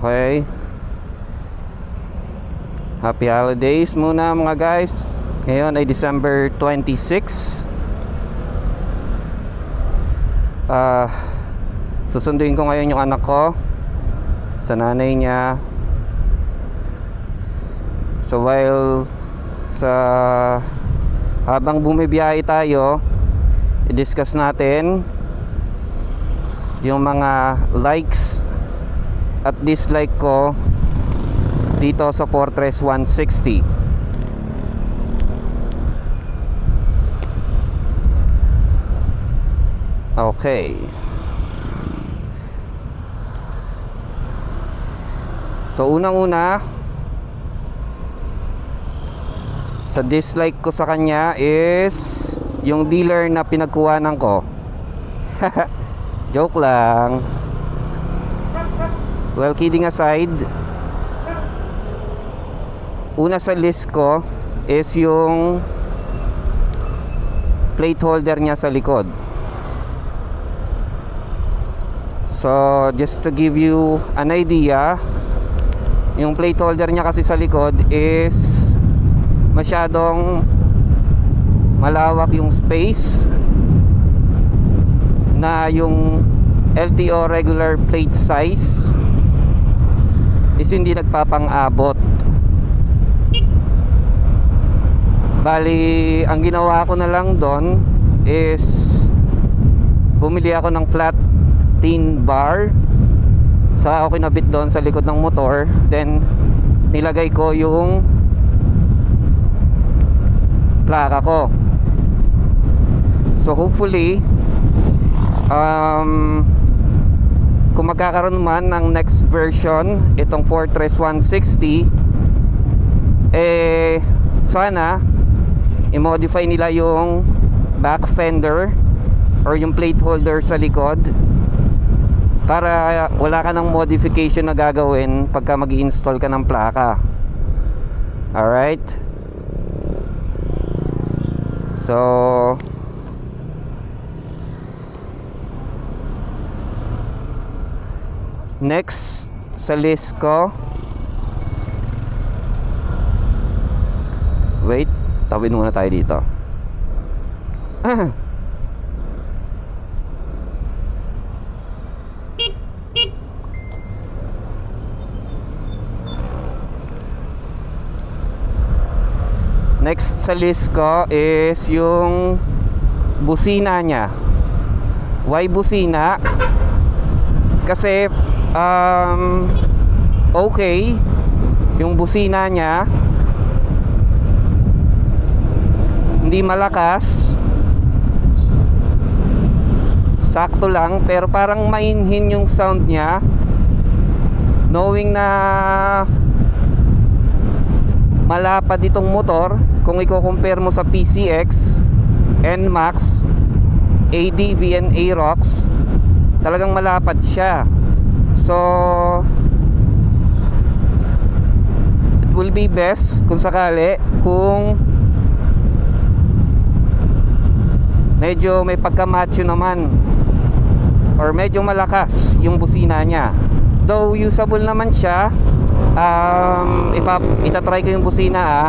Okay. Happy holidays muna mga guys. Ngayon ay December 26. Ah, susunduin ko ngayon yung anak ko sa nanay niya. So while sa habang bumibiyahe tayo, i-discuss natin yung mga likes at dislike ko dito sa Fortress 160 okay. So unang una sa dislike ko sa kanya is yung dealer na pinagkuhanan ko. Joke lang Well, kidding aside, una sa list ko is yung plate holder niya sa likod. So, just to give you an idea, yung plate holder niya kasi sa likod is masyadong malawak yung space na yung LTO regular plate size is hindi nagpapang-abot. Bali, ang ginawa ko na lang doon is bumili ako ng flat tin bar. Sa ako kinabit doon sa likod ng motor. Then nilagay ko yung plaka ko. So hopefully um, kung magkakaroon man ng next version itong Fortress 160 eh sana i-modify nila yung back fender or yung plate holder sa likod para wala ka ng modification na gagawin pagka mag install ka ng plaka. Alright? So Next sa list ko Wait, tawid muna tayo dito. Next sa list ko is yung busina niya. Why busina? Kasi um, okay. Yung busina niya. Hindi malakas. Sakto lang pero parang mainhin yung sound niya. Knowing na malapad itong motor kung i-compare mo sa PCX NMAX ADV and Aerox talagang malapad siya so it will be best kung sakali kung medyo may pagkamacho naman or medyo malakas yung busina niya. Though usable naman siya um, ipa, itatry ko yung busina ah.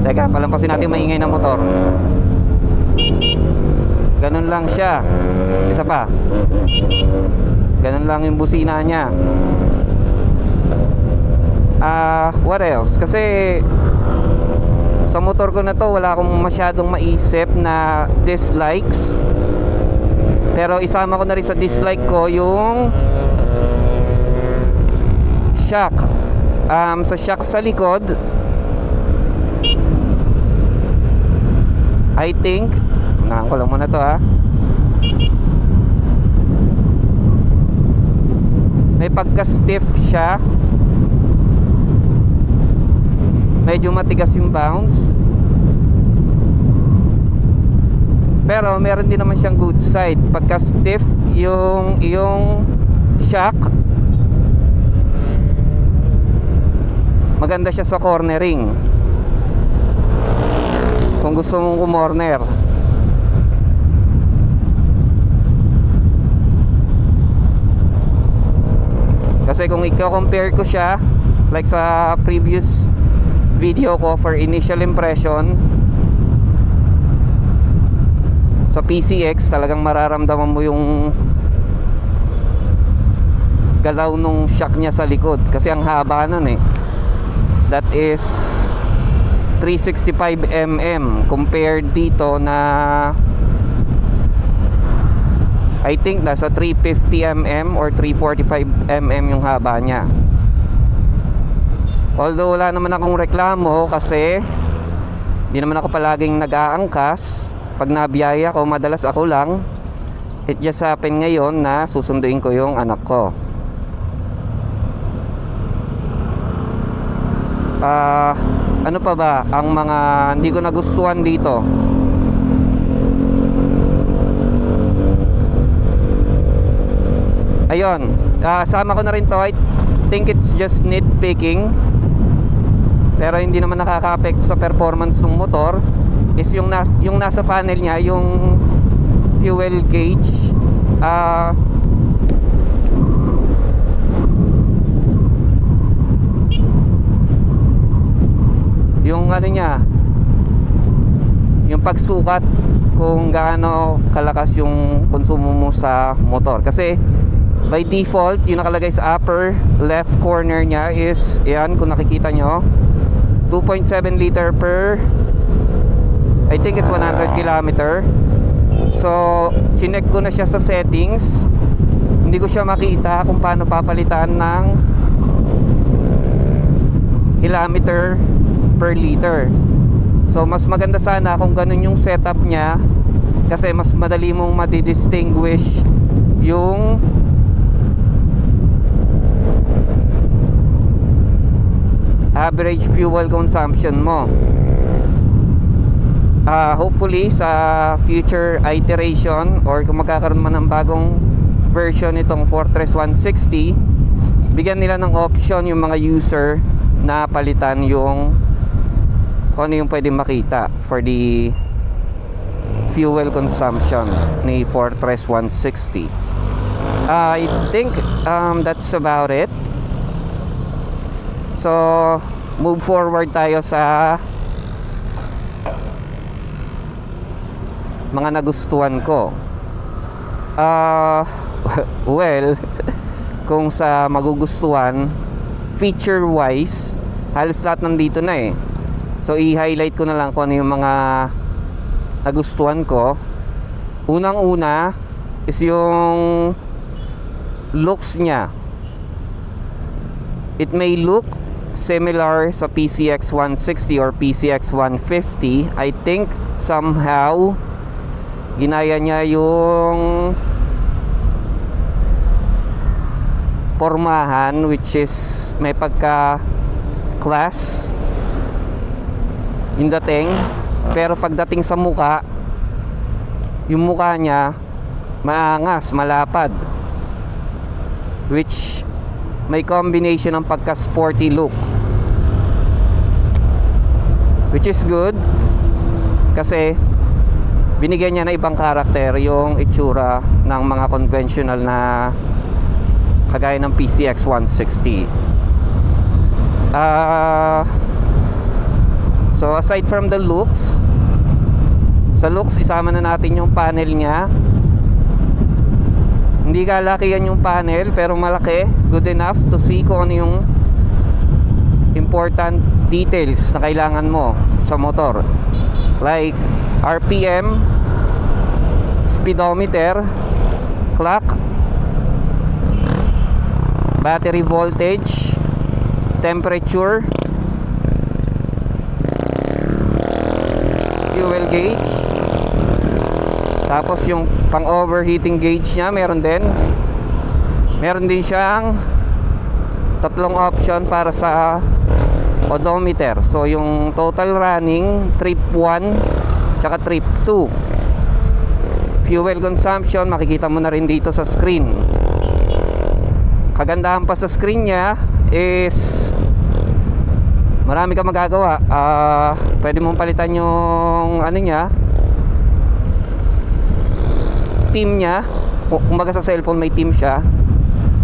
Teka palampasin natin maingay ng motor. Ganun lang siya. Isa pa ganun lang yung busina niya. Ah what else? Kasi sa motor ko na to wala akong masyadong maisip na dislikes. Pero isama ko na rin sa dislike ko yung shock. Um, sa shock sa likod I think unahan ko lang muna to ha may pagka stiff siya. Medyo matigas yung bounce. Pero meron din naman siyang good side. Pagka stiff yung yung shock maganda siya sa cornering. Kung gusto mong umorner Kasi kung i-compare ko siya like sa previous video ko for initial impression sa PCX talagang mararamdaman mo yung galaw nung shock niya sa likod. Kasi ang haba nun eh. That is 365 mm compared dito na I think nasa 350 mm or 345 mm yung haba niya. Although wala naman akong reklamo kasi di naman ako palaging nag-aangkas. Pag nabiyaya ko madalas ako lang. It just happen ngayon na susunduin ko yung anak ko. Ah, ano pa ba ang mga hindi ko nagustuhan dito? Ayun, sama ko na rin to. I think it's just nitpicking. Pero hindi naman nakaka-affect sa performance ng motor is yung nas yung nasa panel niya, yung fuel gauge ah yung ano niya yung pagsukat kung gaano kalakas yung konsumo mo sa motor kasi by default yung nakalagay sa upper left corner niya is yan kung nakikita nyo 2.7 liter per I think it's 100 kilometer. So chinek ko na siya sa settings. Hindi ko siya makita kung paano papalitan ng kilometer per liter. So mas maganda sana kung ganun yung setup niya kasi mas madali mong madidistinguish yung average fuel consumption mo. Ah, hopefully sa future iteration or kung magkakaroon man ng bagong version itong Fortress 160 bigyan nila ng option yung mga user na palitan yung kung ano yung pwede makita for the fuel consumption ni Fortress 160 I think um, that's about it so move forward tayo sa mga nagustuhan ko. Ah well kung sa magugustuhan feature wise halos lahat nandito na eh. So i-highlight ko na lang kung ano yung mga nagustuhan ko. Unang una is yung looks niya. It may look similar sa PCX 160 or PCX 150 I think somehow ginaya niya yung pormahan which is may pagka class yung dating pero pagdating sa muka yung muka niya maangas, malapad which may combination ng pagka sporty look. Which is good. Kasi binigyan niya na ibang karakter yung itsura ng mga conventional na kagaya ng PCX 160 ah so aside from the looks sa looks isama na natin yung panel niya hindi kalakihan yung panel pero malaki. Good enough to see kung ano yung important details na kailangan mo sa motor. Like RPM speedometer clock battery voltage temperature fuel gauge tapos yung pang overheating gauge nya meron din. Meron din siyang tatlong option para sa odometer. So yung total running trip 1 tsaka trip 2 fuel consumption makikita mo na rin dito sa screen. Kagandahan pa sa screen nya is marami ka magagawa. Ah pwede mong palitan yung ano nya team Kung- kumbaga sa cellphone may team siya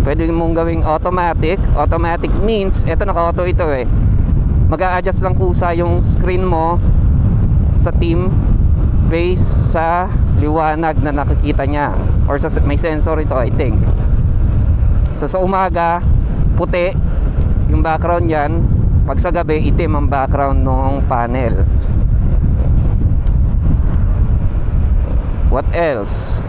Pwede mong gawing automatic. Automatic means, eto naka-auto ito eh. mag adjust lang kusa yung screen mo sa team based sa liwanag na nakikita niya. Or sa, may sensor ito, I think. So sa umaga, puti yung background yan. Pag sa gabi, itim ang background ng panel. What else?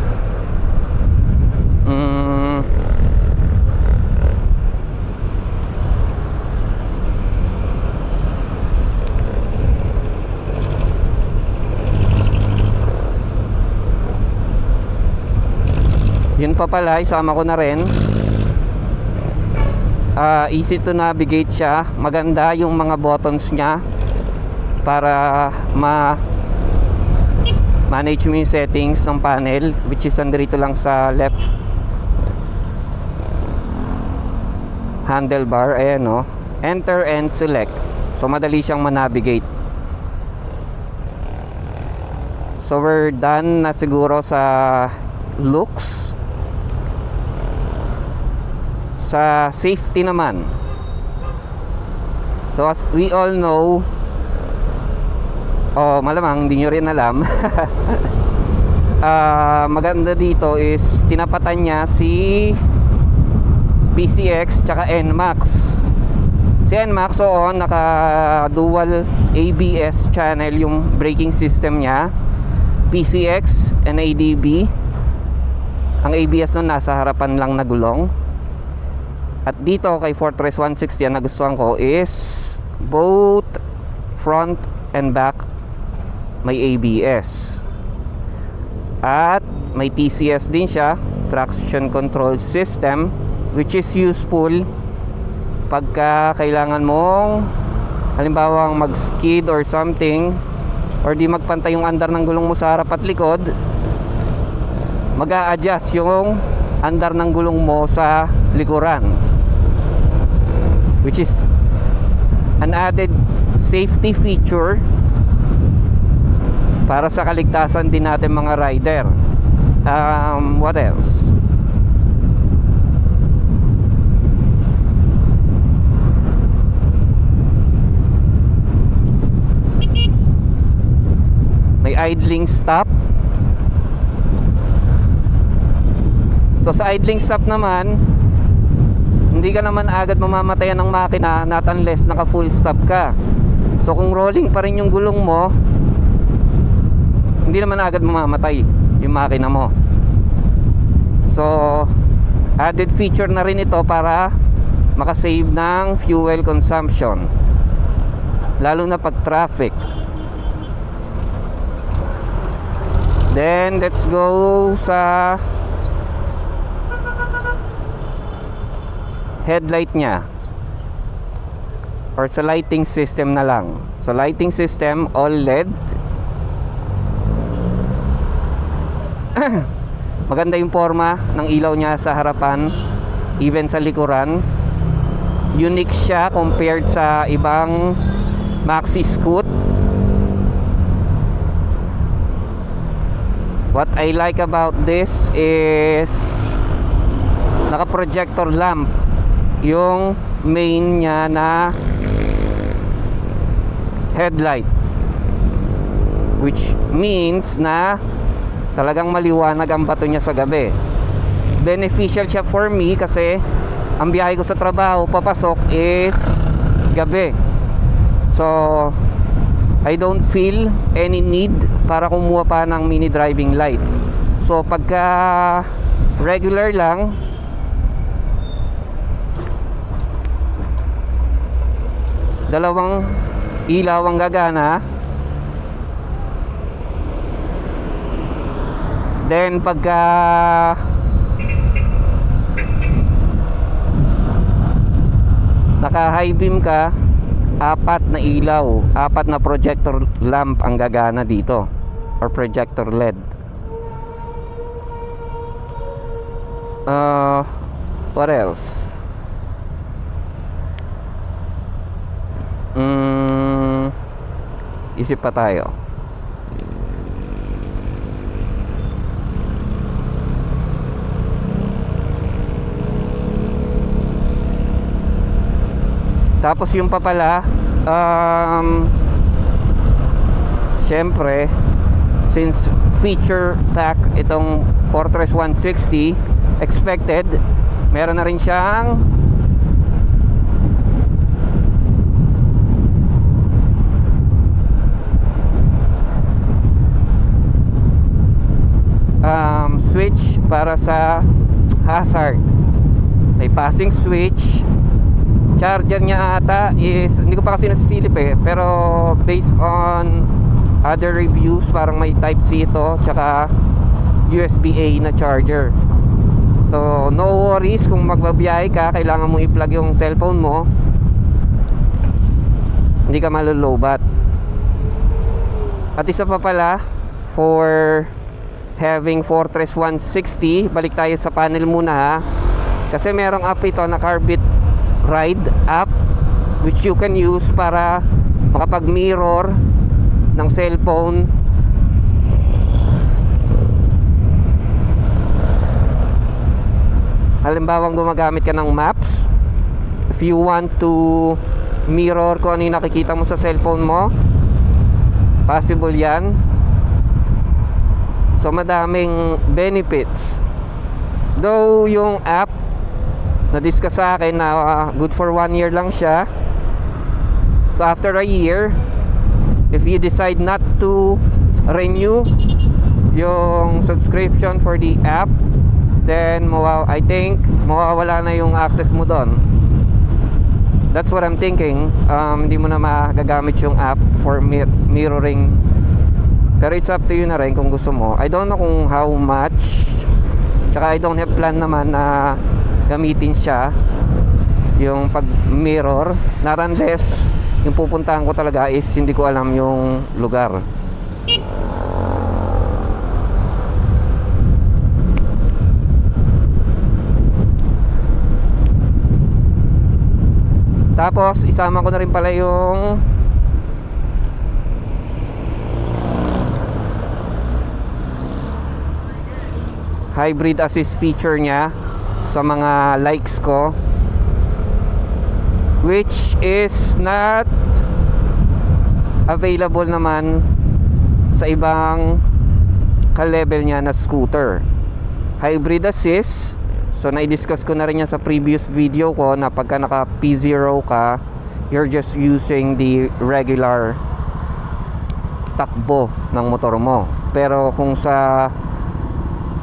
Yun pa pala, isama ko na rin. Ah, easy to navigate siya. Maganda yung mga buttons niya para ma manage mo yung settings ng panel which is andito lang sa left handlebar. Ayan no enter and select. So madali siyang manavigate. So we're done na siguro sa looks sa safety naman. So as we all know oh malamang hindi nyo rin alam. Ah, maganda dito is tinapatan niya si PCX tsaka NMAX si NMAX oo naka dual ABS channel yung braking system niya. PCX NADB ang ABS nun nasa harapan lang na gulong at dito kay Fortress 160 ang nagustuhan ko is both front and back may ABS at may TCS din siya traction control system which is useful pagka kailangan mong halimbawa mag skid or something or di magpantay yung andar ng gulong mo sa harap at likod mag adjust yung andar ng gulong mo sa likuran which is an added safety feature para sa kaligtasan din natin mga rider. Um, what else? May idling stop. So sa idling stop naman hindi ka naman agad mamamatayan ng makina not unless naka full stop ka. So kung rolling pa rin yung gulong mo hindi naman agad mamamatay yung makina mo. So added feature na rin ito para makasave ng fuel consumption lalo na pag traffic. Then let's go sa headlight niya. Or sa lighting system na lang. So lighting system all LED. Maganda yung forma ng ilaw niya sa harapan even sa likuran. Unique siya compared sa ibang maxi scoot. What I like about this is naka projector lamp yung main niya na headlight. Which means na talagang maliwanag ang bato niya sa gabi. Beneficial siya for me kasi ang biyahe ko sa trabaho papasok is gabi. So I don't feel any need para kumuha pa ng mini driving light. So pagka regular lang dalawang ilaw ang gagana. Then pagka naka high beam ka apat na ilaw apat na projector lamp ang gagana dito or projector LED. Uh, what else isip pa tayo. Tapos yung papala um, syempre since feature pack itong Fortress 160 expected meron na rin siyang switch para sa hazard. May passing switch. Charger niya ata is hindi ko pa kasi nasisilip eh pero based on other reviews parang may type C ito tsaka USB A na charger. So no worries kung magbabiyahe ka kailangan mo i-plug yung cellphone mo. Hindi ka malulubat. At isa pa pala for having Fortress 160 balik tayo sa panel muna ha? Kasi merong app ito na Carbit Ride app which you can use para makapag mirror ng cellphone. Halimbawa gumagamit ka ng maps. If you want to mirror kung ano yung nakikita mo sa cellphone mo possible yan So madaming benefits. Though yung app na discuss sa akin na uh, good for one year lang siya. So after a year, if you decide not to renew yung subscription for the app, then mawa I think mawawala na yung access mo doon. That's what I'm thinking. Um, hindi mo na magagamit yung app for mir- mirroring pero it's up to you na rin kung gusto mo. I don't know kung how much. Tsaka I don't have plan naman na gamitin siya. Yung pag mirror. Not yung pupuntahan ko talaga is hindi ko alam yung lugar. Tapos isama ko na rin pala yung hybrid assist feature niya sa mga likes ko. Which is not available naman sa ibang ka-level niya na scooter. Hybrid assist. So na-discuss ko na rin yan sa previous video ko na pagka naka P0 ka you're just using the regular takbo ng motor mo. Pero kung sa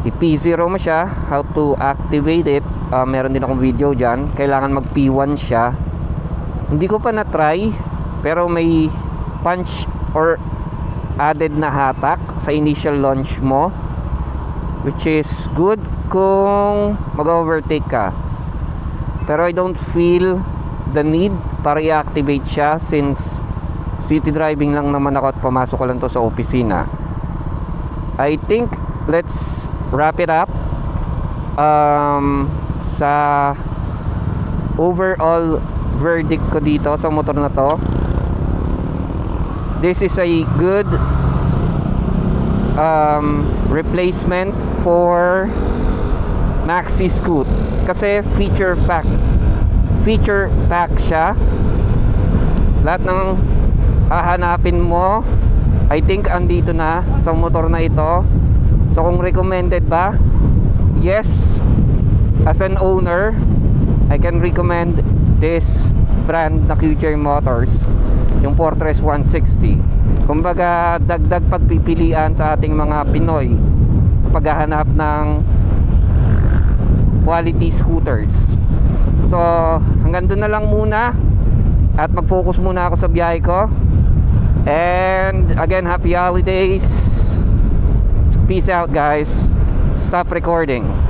i-P0 mo siya. How to activate it. Uh, meron din akong video dyan. Kailangan mag P1 siya. Hindi ko pa na-try pero may punch or added na hatak sa initial launch mo which is good kung mag-overtake ka. Pero I don't feel the need para i-activate siya since city driving lang naman ako at pumasok ko lang to sa opisina. I think let's wrap it up um, sa overall verdict ko dito sa motor na to. This is a good um, replacement for Maxi Scoot. Kasi feature fact feature pack siya. Lahat ng hahanapin mo I think andito na sa motor na ito so kung recommended ba? Yes. As an owner I can recommend this brand na QJ Motors yung Fortress 160 kumbaga dagdag pagpipilian sa ating mga Pinoy paghahanap ng quality scooters. So hanggang doon na lang muna at mag-focus muna ako sa biyahe ko. And again happy holidays peace out guys. Stop recording